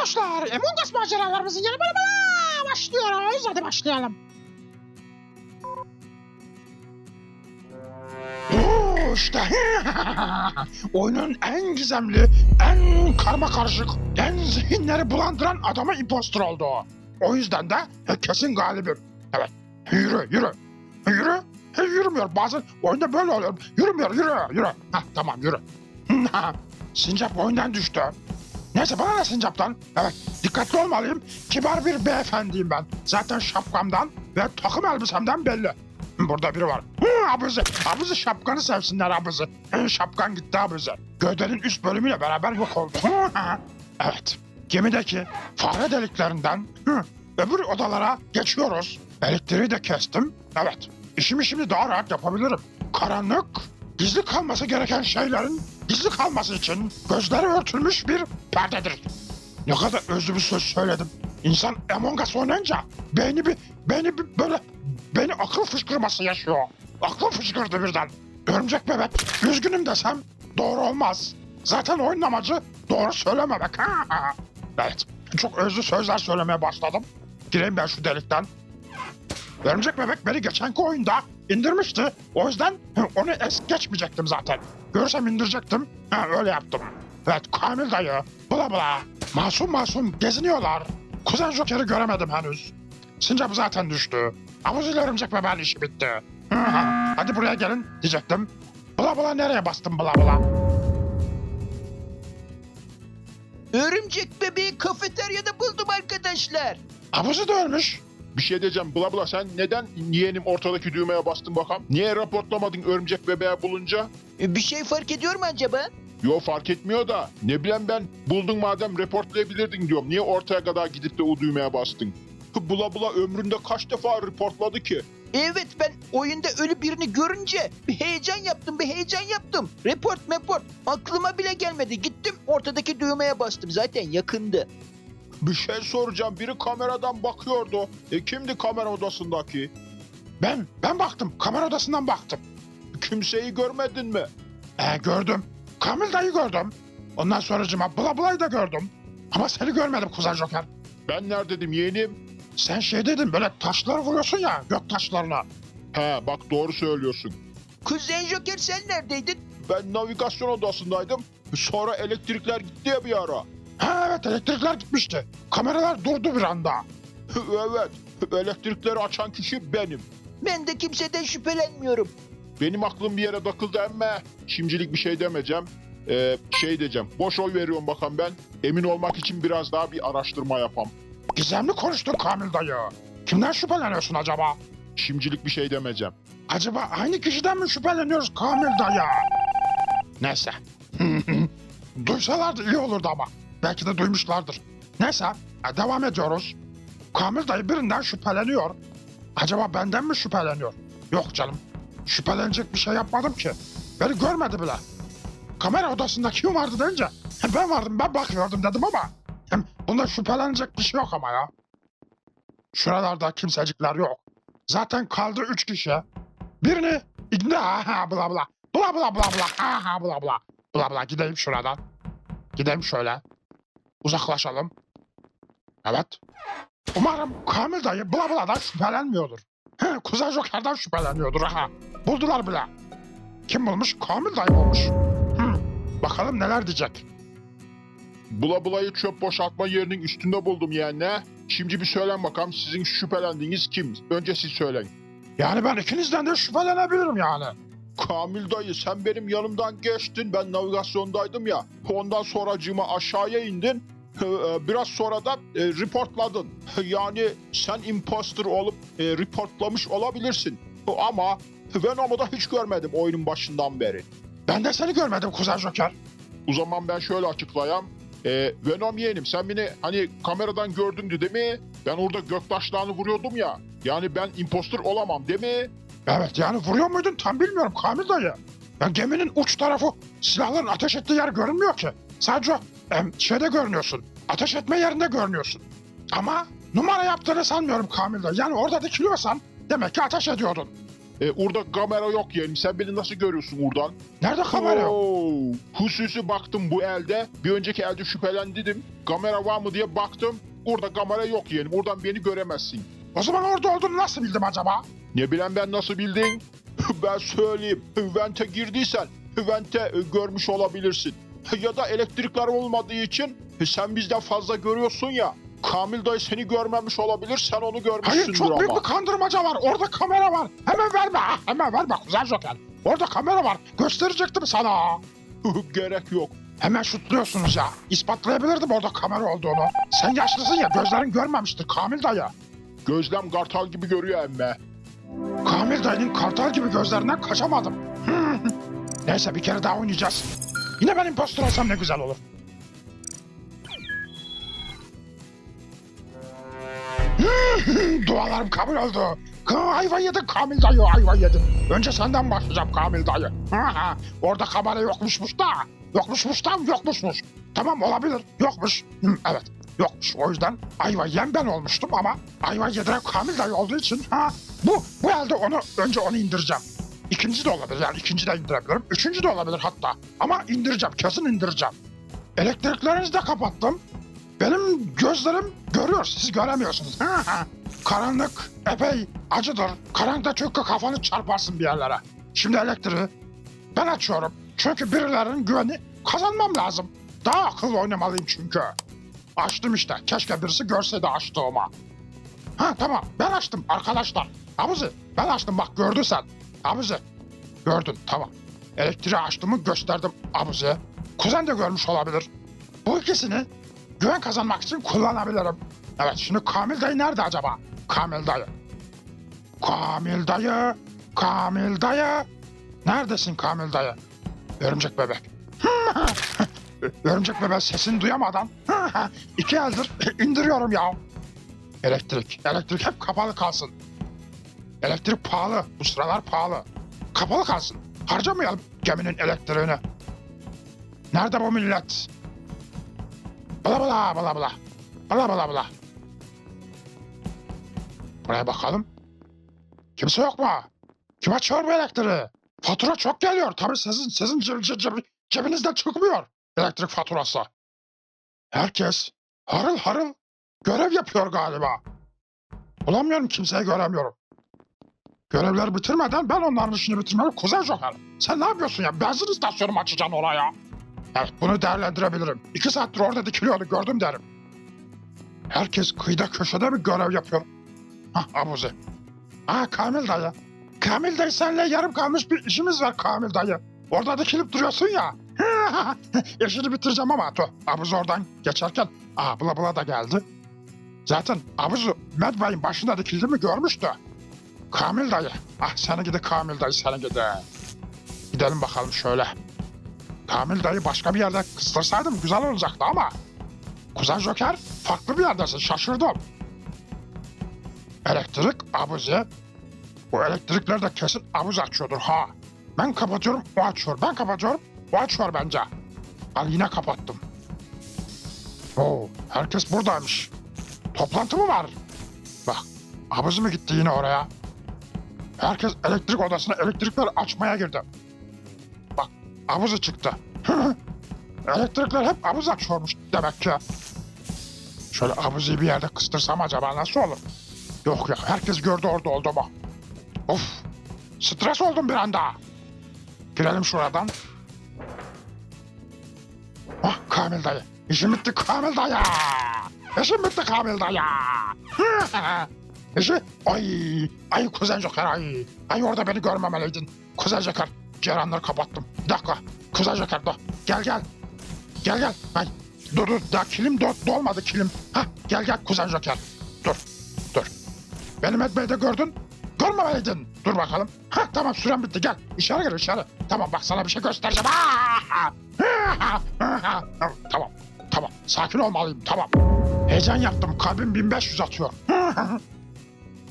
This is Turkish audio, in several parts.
dostlar, Us maceralarımızın yeni bölümüne başlıyoruz. Hadi başlayalım. İşte oyunun en gizemli, en karma karışık, en zihinleri bulandıran adamı impostor oldu. O yüzden de kesin galibim. Evet, yürü, yürü, yürü. He, yürümüyor bazen oyunda böyle oluyor. Yürümüyor, yürü, yürü. Hah, tamam yürü. Sincap oyundan düştü. Neyse bana ne sincaptan? Evet dikkatli olmalıyım. Kibar bir beyefendiyim ben. Zaten şapkamdan ve takım elbisemden belli. Burada biri var. Hı, abuzi. Abuzi şapkanı sevsinler abuzi. Hı, Şapkan gitti abuzi. Gövdenin üst bölümüyle beraber yok oldu. Hı, evet. Gemideki fare deliklerinden hı, öbür odalara geçiyoruz. Elektriği de kestim. Evet. İşimi şimdi daha rahat yapabilirim. Karanlık, gizli kalması gereken şeylerin gizli kalması için gözleri örtülmüş bir perdedir. Ne kadar özlü bir söz söyledim. İnsan Among Us oynayınca beyni bir, beyni bir böyle, beni akıl fışkırması yaşıyor. Aklım fışkırdı birden. Örümcek bebek, üzgünüm desem doğru olmaz. Zaten oyunun amacı doğru söylememek. Ha? Evet, çok özlü sözler söylemeye başladım. Gireyim ben şu delikten. Örümcek bebek beni geçenki oyunda indirmişti. O yüzden onu es geçmeyecektim zaten. Görsem indirecektim. Ha, öyle yaptım. Evet Kamil dayı. Bula bula. Masum masum geziniyorlar. Kuzen Joker'i göremedim henüz. Sincap zaten düştü. Havuz ile örümcek bebeğin işi bitti. Hı hı. Hadi buraya gelin diyecektim. Bula bula nereye bastım bula bula? Örümcek bebeği kafeteryada buldum arkadaşlar. Havuzu da ölmüş. Bir şey diyeceğim bla bla sen neden yeğenim ortadaki düğmeye bastın bakalım? Niye raportlamadın örümcek bebeği bulunca? E, Bir şey fark ediyor mu acaba? Yo fark etmiyor da ne bileyim ben buldun madem reportlayabilirdin diyorum. Niye ortaya kadar gidip de o düğmeye bastın? Bula bula ömründe kaç defa reportladı ki? Evet ben oyunda ölü birini görünce bir heyecan yaptım bir heyecan yaptım. Report meport aklıma bile gelmedi. Gittim ortadaki düğmeye bastım zaten yakındı. Bir şey soracağım biri kameradan bakıyordu. E kimdi kamera odasındaki? Ben, ben baktım. Kamera odasından baktım. Kimseyi görmedin mi? Ee, gördüm. Kamil dayı gördüm. Ondan sonracıma bula bulayı da gördüm. Ama seni görmedim Kuzen Joker. Ben neredeydim yeğenim? Sen şey dedin böyle taşları vuruyorsun ya gök taşlarına. He bak doğru söylüyorsun. Kuzen Joker sen neredeydin? Ben navigasyon odasındaydım. Sonra elektrikler gitti ya bir ara. Ha evet elektrikler gitmişti. Kameralar durdu bir anda. evet elektrikleri açan kişi benim. Ben de kimseden şüphelenmiyorum. Benim aklım bir yere takıldı ama şimdilik bir şey demeyeceğim. Ee, şey diyeceğim. Boş oy veriyorum bakalım ben. Emin olmak için biraz daha bir araştırma yapam. Gizemli konuştun Kamil dayı. Kimden şüpheleniyorsun acaba? Şimdilik bir şey demeyeceğim. Acaba aynı kişiden mi şüpheleniyoruz Kamil dayı? Neyse. Duysalardı iyi olurdu ama. Belki de duymuşlardır. Neyse e, devam ediyoruz. Kamil dayı birinden şüpheleniyor. Acaba benden mi şüpheleniyor? Yok canım. Şüphelenecek bir şey yapmadım ki. Beni görmedi bile. Kamera odasında kim vardı deyince "He, ben vardım ben bakıyordum dedim ama hem bunda şüphelenecek bir şey yok ama ya. Şuralarda kimsecikler yok. Zaten kaldı üç kişi. Birini ikna ha bla bla. Bla bla bla bla ha bla bla. Bla bla gideyim şuradan. Gidelim şöyle. Uzaklaşalım. Evet. Umarım Kamil dayı bla bla'dan şüphelenmiyordur. He, Kuzen Joker'den şüpheleniyordur ha. Buldular bile. Kim bulmuş? Kamil dayı bulmuş. Hı. Bakalım neler diyecek. Bula bulayı çöp boşaltma yerinin üstünde buldum yani. Şimdi bir söylen bakalım sizin şüphelendiğiniz kim? Önce siz söyleyin. Yani ben ikinizden de şüphelenebilirim yani. Kamil dayı sen benim yanımdan geçtin. Ben navigasyondaydım ya. Ondan sonracığıma aşağıya indin. Ee, Biraz sonra da e, reportladın. Yani sen imposter olup e, reportlamış olabilirsin. Ama Venom'u da hiç görmedim oyunun başından beri. Ben de seni görmedim Kuzen Joker. O zaman ben şöyle açıklayayım. Ee, Venom yeğenim sen beni hani kameradan gördündü değil mi? Ben orada göktaşlarını vuruyordum ya. Yani ben imposter olamam değil mi? Evet yani vuruyor muydun tam bilmiyorum Kamil dayı. Ya geminin uç tarafı silahların ateş ettiği yer görünmüyor ki. Sadece em, şeyde görünüyorsun. Ateş etme yerinde görünüyorsun. Ama numara yaptığını sanmıyorum Kamil dayı. Yani orada dikiliyorsan demek ki ateş ediyordun. E, orada kamera yok yeğenim. Sen beni nasıl görüyorsun oradan? Nerede kamera yok? Oo, Hususi baktım bu elde. Bir önceki elde şüphelendim. Kamera var mı diye baktım. Orada kamera yok yeğenim. Oradan beni göremezsin. O zaman orada olduğunu nasıl bildim acaba? Ne bileyim ben nasıl bildin? ben söyleyeyim. Vente girdiysen Vente e, görmüş olabilirsin. Ya da elektrikler olmadığı için e, sen bizden fazla görüyorsun ya. Kamil dayı seni görmemiş olabilir. Sen onu görmüşsündür Hayır çok büyük ama. bir kandırmaca var. Orada kamera var. Hemen verme. Hemen verme Kuzen Joker. Orada kamera var. Gösterecektim sana. Gerek yok. Hemen şutluyorsunuz ya. İspatlayabilirdim orada kamera olduğunu. Sen yaşlısın ya gözlerin görmemiştir Kamil dayı. Gözlem kartal gibi görüyor emme. Kamil dayının kartal gibi gözlerinden kaçamadım. Neyse bir kere daha oynayacağız. Yine ben impostor olsam ne güzel olur. Dualarım kabul oldu. Ayva yedin Kamil dayı, ayva yedin. Önce senden başlayacağım Kamil dayı. Orada kamera yokmuşmuş da. Yokmuşmuş da yokmuşmuş. Tamam olabilir, yokmuş. Evet, yokmuş. O yüzden ayva yem ben olmuştum ama ayva yediren Kamil dayı olduğu için ha, bu, bu elde onu, önce onu indireceğim. İkinci de olabilir yani ikinci de indirebilirim. Üçüncü de olabilir hatta. Ama indireceğim, kesin indireceğim. Elektriklerinizi de kapattım. Benim gözlerim görüyor, siz göremiyorsunuz. Karanlık epey acıdır. Karanlıkta çünkü kafanı çarparsın bir yerlere. Şimdi elektriği ben açıyorum. Çünkü birilerinin güveni kazanmam lazım. Daha akıllı oynamalıyım çünkü. Açtım işte. Keşke birisi görseydi açtığımı. Ha tamam ben açtım arkadaşlar. Abuzi ben açtım bak gördün sen. Abuzi gördün tamam. Elektriği açtığımı gösterdim Abuzi'ye. Kuzen de görmüş olabilir. Bu ikisini güven kazanmak için kullanabilirim. Evet şimdi Kamil dayı nerede acaba? Kamil dayı. Kamil dayı. Kamil dayı. Neredesin Kamil dayı? Örümcek bebek. Örümcek bebek sesini duyamadan iki eldir indiriyorum ya. Elektrik. Elektrik hep kapalı kalsın. Elektrik pahalı. Bu sıralar pahalı. Kapalı kalsın. Harcamayalım geminin elektriğini. Nerede bu millet? Bla bla bla bla. Bla bla bla. Buraya bakalım. Kimse yok mu? Kim açıyor bu elektriği? Fatura çok geliyor. Tabii sizin, sizin ceb, ceb, ceb- cebinizden çıkmıyor elektrik faturası. Herkes harıl harıl görev yapıyor galiba. Bulamıyorum kimseyi göremiyorum. Görevleri bitirmeden ben onların işini bitirmeli. Kuzey Joker. Sen ne yapıyorsun ya? Benzin istasyonu mu açacaksın oraya? Evet bunu değerlendirebilirim. İki saattir orada dikiliyordu gördüm derim. Herkes kıyıda köşede bir görev yapıyor. Hah Abuzi. Aa Kamil dayı. Kamil dayı seninle yarım kalmış bir işimiz var Kamil dayı. Orada dikilip duruyorsun ya. İşini bitireceğim ama dur. Abuzi oradan geçerken aa bula da geldi. Zaten Abuzi Medbay'ın başında dikildi mi görmüştü. Kamil dayı. Ah seni gidi Kamil dayı seni gidi. Gidelim bakalım şöyle. Kamil dayı başka bir yerde kıstırsaydım güzel olacaktı ama... Kuzen Joker farklı bir yerdesin şaşırdım. Elektrik abuzi. Bu elektrikler de kesin abuz açıyordur ha. Ben kapatıyorum o açıyor. Ben kapatıyorum o açıyor bence. Al yine kapattım. Oo, herkes buradaymış. Toplantı mı var? Bak abuz mu gitti yine oraya? Herkes elektrik odasına elektrikleri açmaya girdi. Bak abuzu çıktı. Elektrikler hep abuz açıyormuş demek ki. Şöyle abuzuyu bir yerde kıstırsam acaba nasıl olur? Yok ya herkes gördü orada olduğumu. Of stres oldum bir anda. Girelim şuradan. Kamil dayı. İşim bitti Kamil dayı. İşim bitti Kamil dayı. İşi ay ay kuzen Joker ay. Ay orada beni görmemeliydin. Kuzen Joker. Cerenleri kapattım. Bir dakika. Kuzen Joker dur. Gel gel. Gel gel. Ay. Dur dur. Daha kilim do dolmadı kilim. Hah gel gel Kuzen Joker. Dur. Dur. Benim etmeyi de gördün. Görmemeliydin. Dur bakalım. Hah tamam süren bitti gel. İçeri gir içeri. Tamam bak sana bir şey göstereceğim. Tamam. Tamam. Sakin olmalıyım. Tamam. Heyecan yaptım. Kalbim 1500 atıyor.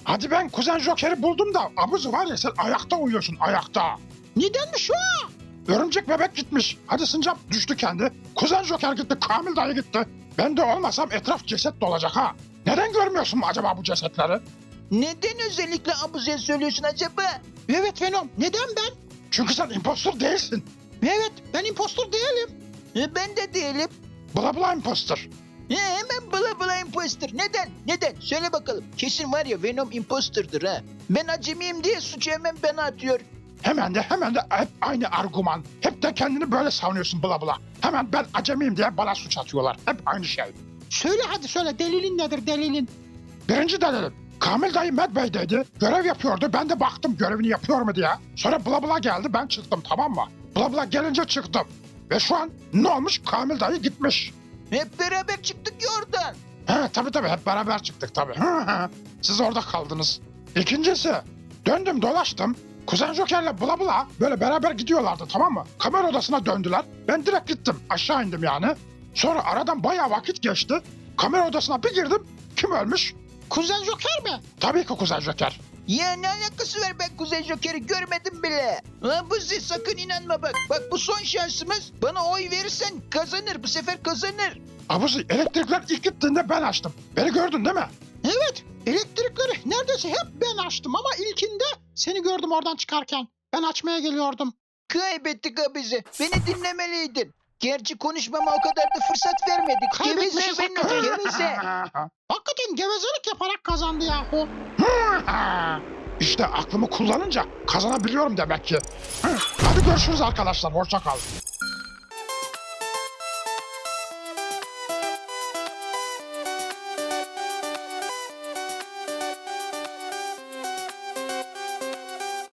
Hadi ben kuzen Joker'i buldum da abuz var ya sen ayakta uyuyorsun ayakta. Nedenmiş o? Örümcek bebek gitmiş. Hadi Sincap düştü kendi. Kuzen Joker gitti. Kamil dayı gitti. Ben de olmasam etraf ceset dolacak ha. Neden görmüyorsun acaba bu cesetleri? Neden özellikle abuziye söylüyorsun acaba? Evet Venom. Neden ben? Çünkü sen impostor değilsin. Evet ben impostor değilim. E, ben de değilim. Bla bla impostor. E, hemen bla bla imposter. Neden? Neden? Söyle bakalım. Kesin var ya Venom imposterdır ha. Ben acemiyim diye suçu hemen bana atıyor. Hemen de hemen de hep aynı argüman. Hep de kendini böyle savunuyorsun bla bla. Hemen ben acemiyim diye bana suç atıyorlar. Hep aynı şey. Söyle hadi söyle delilin nedir delilin? Birinci delilim. Kamil dayı Med Bey'deydi. Görev yapıyordu. Ben de baktım görevini yapıyor mu diye. Sonra bla bla geldi. Ben çıktım tamam mı? Bla bla gelince çıktım. Ve şu an ne olmuş? Kamil dayı gitmiş. Hep beraber çıktık ya oradan. He tabii tabii hep beraber çıktık tabii. Hı hı. Siz orada kaldınız. İkincisi döndüm dolaştım. Kuzen Joker'le bula bula böyle beraber gidiyorlardı tamam mı? Kamera odasına döndüler. Ben direkt gittim. Aşağı indim yani. Sonra aradan bayağı vakit geçti. Kamera odasına bir girdim. Kim ölmüş? Kuzen Joker mi? Tabii ki Kuzen Joker. Ya ne alakası var ben Kuzey Joker'i görmedim bile. Ha Buzi sakın inanma bak. Bak bu son şansımız. Bana oy verirsen kazanır. Bu sefer kazanır. Abuzi elektrikler ilk gittiğinde ben açtım. Beni gördün değil mi? Evet. Elektrikleri neredeyse hep ben açtım ama ilkinde seni gördüm oradan çıkarken. Ben açmaya geliyordum. Kaybettik abizi. Beni dinlemeliydin. Gerçi konuşmama o kadar da fırsat vermedik. Geveze Kaybetmişiz benim hakikaten. Hakikaten gevezelik yaparak kazandı yahu. işte aklımı kullanınca kazanabiliyorum demek ki. Hadi görüşürüz arkadaşlar. Hoşça kal.